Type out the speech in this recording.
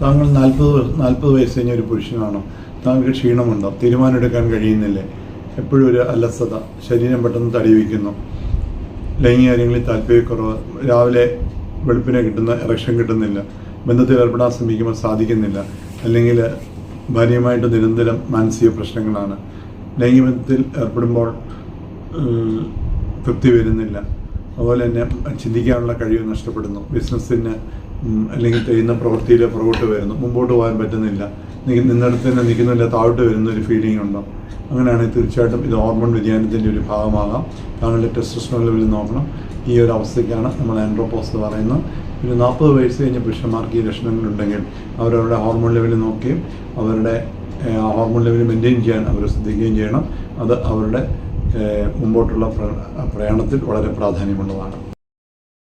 താങ്കൾ നാൽപ്പത് നാൽപ്പത് വയസ്സ് കഴിഞ്ഞ ഒരു പുരുഷനാണോ താങ്കൾക്ക് ക്ഷീണമുണ്ടോ? തീരുമാനമെടുക്കാൻ കഴിയുന്നില്ലേ? എപ്പോഴും ഒരു അലസത. ശരീരം പെട്ടെന്ന് തടി വയ്ക്കുന്നു. ലൈംഗിക കാര്യങ്ങളിൽ താല്പര്യക്കുറവ്. രാവിലെ വെളുപ്പിനെ കിട്ടുന്ന ഇറക്ഷൻ കിട്ടുന്നില്ല. ബന്ധത്തിൽ ഏർപ്പെടാൻ ശ്രമിക്കുമ്പോൾ സാധിക്കുന്നില്ല. അല്ലെങ്കിൽ ഭാര്യയുമായിട്ട് നിരന്തരം മാനസിക പ്രശ്നങ്ങളാണ്. ലൈംഗിക ബന്ധത്തിൽ ഏർപ്പെടുമ്പോൾ തൃപ്തി വരുന്നില്ല. അതുപോലെ തന്നെ ചിന്തിക്കാനുള്ള കഴിവ് നഷ്ടപ്പെടുന്നു. ബിസിനസ്സിന് അല്ലെങ്കിൽ ചെയ്യുന്ന പ്രവൃത്തിയിൽ പുറകോട്ട് വരുന്നു. മുമ്പോട്ട് പോകാൻ പറ്റുന്നില്ല. നിന്നിടത്ത് തന്നെ നിൽക്കുന്നില്ല. താഴോട്ട് വരുന്ന ഒരു ഫീലിംഗ് ഉണ്ടോ? അങ്ങനെയാണെങ്കിൽ തീർച്ചയായിട്ടും ഇത് ഹോർമോൺ വ്യതിയാനത്തിന്റെ ഒരു ഭാഗമാകാം. താങ്കളുടെ ടെസ്റ്റോസ്റ്ററോൺ ലെവലിൽ നോക്കണം. ഈ ഒരു അവസ്ഥയ്ക്കാണ് നമ്മൾ ആൻഡ്രോപോസ് എന്ന് പറയുന്നത്. ഒരു നാൽപ്പത് വയസ്സ് കഴിഞ്ഞ പുരുഷന്മാർക്ക് ഈ ലക്ഷണങ്ങളുണ്ടെങ്കിൽ അവരവരുടെ ഹോർമോൺ ലെവൽ നോക്കുകയും അവരുടെ ഹോർമോൺ ലെവൽ മെയിന്റെയിൻ ചെയ്യാൻ അവർ ശ്രദ്ധിക്കുകയും ചെയ്യണം. അത് അവരുടെ മുമ്പോട്ടുള്ള പ്രയാണത്തിൽ വളരെ പ്രാധാന്യമുള്ളതാണ്.